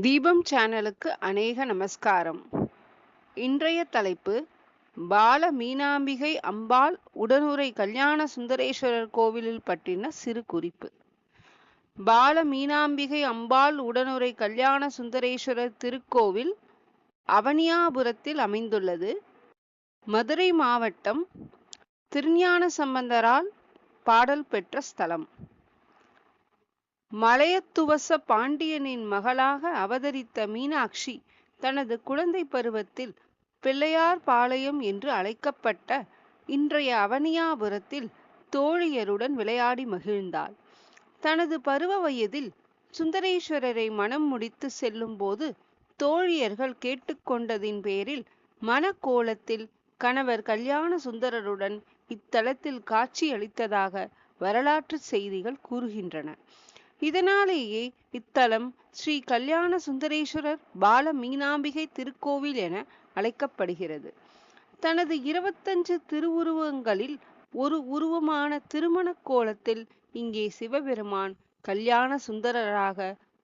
தீபம் சேனலுக்கு அநேக நமஸ்காரம். இன்றைய தலைப்பு பால மீனாம்பிகை அம்பாள் உடனுறை கல்யாண சுந்தரேஸ்வரர் கோவிலில் பற்றின சிறு குறிப்பு. பால மீனாம்பிகை அம்பாள் உடனுறை கல்யாண சுந்தரேஸ்வரர் திருக்கோவில் அவனியாபுரத்தில் அமைந்துள்ளது. மதுரை மாவட்டம் திருஞான சம்பந்தரால் பாடல் பெற்ற ஸ்தலம். மலையத்துவச பாண்டியனின் மகளாக அவதரித்த மீனாட்சி தனது குழந்தை பருவத்தில் பிள்ளையார் பாளையம் என்று அழைக்கப்பட்ட இன்றைய அவனியாபுரத்தில் தோழியருடன் விளையாடி மகிழ்ந்தாள். தனது பருவ வயதில் சுந்தரேஸ்வரரை மனம் முடித்து செல்லும்போது தோழியர்கள் கேட்டுக்கொண்டதின் பேரில் மனக்கோலத்தில் கணவர் கல்யாண சுந்தரருடன் இத்தலத்தில் காட்சியளித்ததாக வரலாற்று செய்திகள் கூறுகின்றன. இதனாலேயே இத்தலம் ஸ்ரீ கல்யாண சுந்தரேஸ்வரர் பால மீனாம்பிகை திருக்கோவில் என அழைக்கப்படுகிறது. தனது இருபத்தஞ்சு திருவுருவங்களில் ஒரு உருவமான திருமண கோலத்தில் இங்கே சிவபெருமான் கல்யாண சுந்தரராக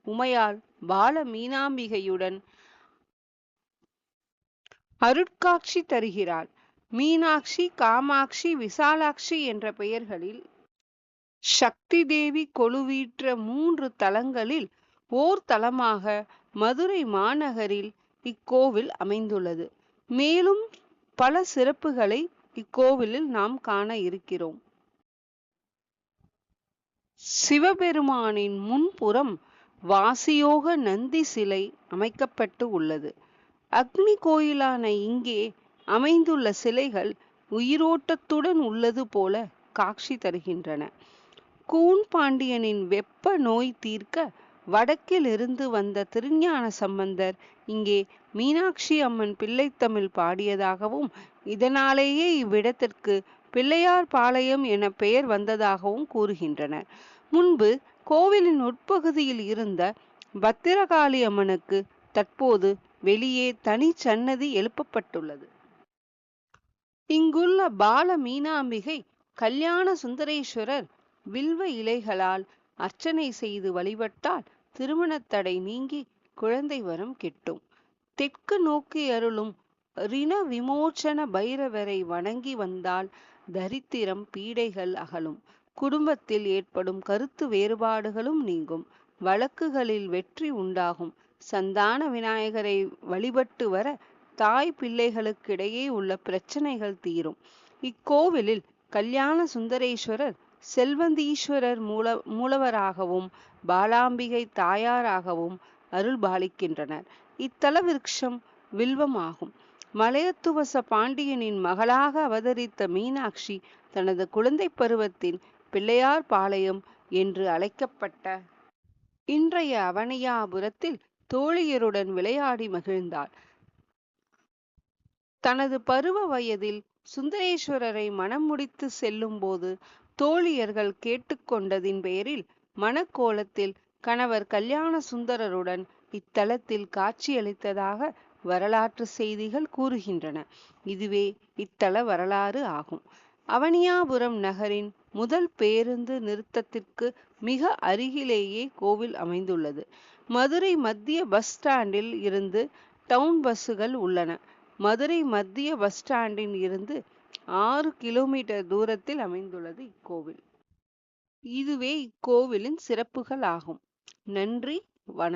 உமையால் பால மீனாம்பிகையுடன் அருட்காட்சி தருகிறாள் மீனாட்சி காமாட்சி விசாலாட்சி என்ற பெயர்களில் சக்தி தேவி கொலுவீற்ற மூன்று தலங்களில் ஓர் தலமாக மதுரை மாநகரில் இக்கோவில் அமைந்துள்ளது. மேலும் பல சிறப்புகளை இக்கோவிலில் நாம் காண இருக்கிறோம். சிவபெருமானின் முன்புறம் வாசியோக நந்தி சிலை அமைக்கப்பட்டு உள்ளது. அக்னி கோயிலான இங்கே அமைந்துள்ள சிலைகள் உயிரோட்டத்துடன் உள்ளது போல காட்சி தருகின்றன. கூன் பாண்டியனின் வெப்ப நோய் தீர்க்க வடக்கிலிருந்து வந்த திருஞான சம்பந்தர் இங்கே மீனாட்சி அம்மன் பிள்ளைத்தமிழ் பாடியதாகவும் இதனாலேயே இவ்விடத்திற்கு பிள்ளையார் பாளையம் என பெயர் வந்ததாகவும் கூறுகின்றனர். முன்பு கோவிலின் உட்பகுதியில் இருந்த பத்திரகாளி அம்மனுக்கு தற்போது வெளியே தனி சன்னதி எழுப்பப்பட்டுள்ளது. இங்குள்ள பால மீனாம்பிகை கல்யாண சுந்தரேஸ்வரர் வில்வ இலைகளால் அர்ச்சனை செய்து வழிபட்டால் திருமணத்தடை நீங்கி குழந்தை வரம் கிட்டும். தெற்கு நோக்கி அருளும் ரிண விமோச்சன பைரவரை வணங்கி வந்தால் தரித்திரம் பீடைகள் அகலும். குடும்பத்தில் ஏற்படும் கருத்து வேறுபாடுகளும் நீங்கும். வழக்குகளில் வெற்றி உண்டாகும். சந்தான விநாயகரை வழிபட்டு வர தாய் பிள்ளைகளுக்கிடையே உள்ள பிரச்சனைகள் தீரும். இக்கோவிலில் கல்யாண சுந்தரேஸ்வரர் செல்வந்தீஸ்வரர் மூல மூலவராகவும் பாலாம்பிகை தாயாராகவும் அருள் பாலிக்கின்றனர் இத்தல விருட்சம் வில்வமாகும். மலையத்துவச பாண்டியனின் மகளாக அவதரித்த மீனாட்சி தனது குழந்தை பருவத்தின் பிள்ளையார் பாளையம் என்று அழைக்கப்பட்ட இன்றைய அவனியாபுரத்தில் தோழியருடன் விளையாடி மகிழ்ந்தாள். தனது பருவ வயதில் சுந்தரேஸ்வரரை மனம் முடித்து செல்லும் போது தோழியர்கள் கேட்டுக்கொண்டதின் பேரில் மனக்கோலத்தில் கணவர் கல்யாண சுந்தரருடன் இத்தலத்தில் காட்சியளித்ததாக வரலாற்று செய்திகள் கூறுகின்றன. இதுவே இத்தல வரலாறு ஆகும். அவனியாபுரம் நகரின் முதல் பேருந்து நிறுத்தத்திற்கு மிக அருகிலேயே கோவில் அமைந்துள்ளது. மதுரை மத்திய பஸ் ஸ்டாண்டில் இருந்து டவுன் பஸ்ஸுகள் உள்ளன. மதுரை மத்திய பஸ் ஸ்டாண்டில் இருந்து ஆறு கிலோமீட்டர் தூரத்தில் அமைந்துள்ளது இக்கோவில். இதுவே இக்கோவிலின் சிறப்புகள் ஆகும் நன்றி வணக்கம்.